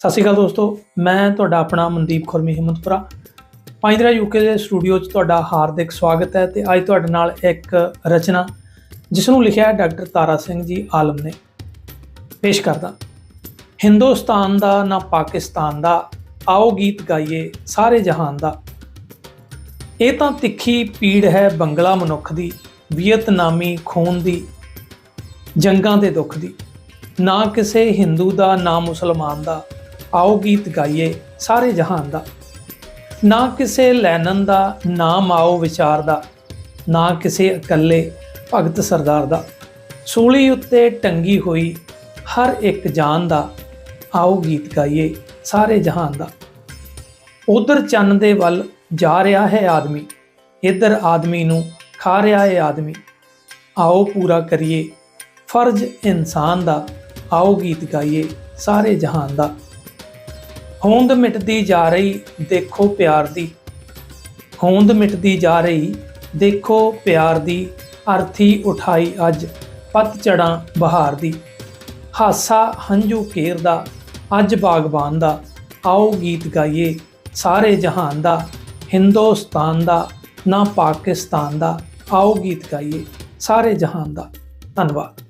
ਸਤਿ ਸ਼੍ਰੀ ਅਕਾਲ ਦੋਸਤੋ, ਮੈਂ ਤੁਹਾਡਾ ਆਪਣਾ ਮਨਦੀਪ ਖੁਰਮੀ ਹਿੰਮਤਪੁਰਾ ਪਾਈਂਦਰਾ ਯੂਕੇ ਦੇ ਸਟੂਡੀਓ 'ਚ ਤੁਹਾਡਾ ਹਾਰਦਿਕ ਸਵਾਗਤ ਹੈ ਤੇ ਅੱਜ ਤੁਹਾਡੇ ਨਾਲ ਇੱਕ ਰਚਨਾ ਜਿਸ ਨੂੰ ਲਿਖਿਆ ਹੈ ਡਾਕਟਰ ਤਾਰਾ ਸਿੰਘ ਜੀ ਆਲਮ ਨੇ। ਪੇਸ਼ ਕਰਦਾ। ਹਿੰਦੁਸਤਾਨ ਦਾ ਨਾ ਪਾਕਿਸਤਾਨ ਦਾ, ਆਓ ਗੀਤ ਗਾਈਏ ਸਾਰੇ ਜਹਾਨ ਦਾ। ਇਹ ਤਾਂ ਤਿੱਖੀ ਪੀੜ ਹੈ ਬੰਗਲਾ ਮਨੁੱਖ ਦੀ, ਵੀਅਤਨਾਮੀ ਖੂਨ ਦੀ, ਜੰਗਾਂ ਦੇ ਦੁੱਖ ਦੀ। ਨਾ ਕਿਸੇ ਹਿੰਦੂ ਦਾ, ਨਾ ਮੁਸਲਮਾਨ ਦਾ ਆਓ ਗੀਤ ਗਾਈਏ ਸਾਰੇ ਜਹਾਨ ਦਾ। ਨਾ ਕਿਸੇ ਲੈਨਨ ਦਾ, ਨਾ ਮਾਓ ਵਿਚਾਰ ਦਾ, ਨਾ ਕਿਸੇ ਇਕੱਲੇ ਭਗਤ ਸਰਦਾਰ ਦਾ। ਸੂਲੀ ਉੱਤੇ ਟੰਗੀ ਹੋਈ ਹਰ ਇੱਕ ਜਾਨ ਦਾ ਆਓ ਗੀਤ ਗਾਈਏ ਸਾਰੇ ਜਹਾਨ ਦਾ। ਉਧਰ ਚੰਨ ਦੇ ਵੱਲ ਜਾ ਰਿਹਾ ਹੈ ਆਦਮੀ, ਇੱਧਰ ਆਦਮੀ ਨੂੰ ਖਾ ਰਿਹਾ ਹੈ ਆਦਮੀ। ਆਓ ਪੂਰਾ ਕਰੀਏ, ਫਰਜ਼ ਇਨਸਾਨ ਦਾ ਆਓ ਗੀਤ ਗਾਈਏ ਸਾਰੇ ਜਹਾਨ ਦਾ। ਹੋਂਦ ਮਿਟਦੀ ਜਾ ਰਹੀ ਦੇਖੋ ਪਿਆਰ ਦੀ। ਹੋਂਦ ਮਿਟਦੀ ਜਾ ਰਹੀ ਦੇਖੋ ਪਿਆਰ ਦੀ, ਅਰਥੀ ਉਠਾਈ ਅੱਜ ਪਤਝੜਾਂ ਬਹਾਰ ਦੀ। ਹਾਸਾ ਹੰਝੂ ਘੇਰਦਾ ਅੱਜ ਬਾਗਬਾਨ ਦਾ। ਆਓ ਗੀਤ ਗਾਈਏ ਸਾਰੇ ਜਹਾਨ ਦਾ, ਹਿੰਦੁਸਤਾਨ ਦਾ, ਨਾ ਪਾਕਿਸਤਾਨ ਦਾ। ਆਓ ਗੀਤ ਗਾਈਏ ਸਾਰੇ ਜਹਾਨ ਦਾ। ਧੰਨਵਾਦ।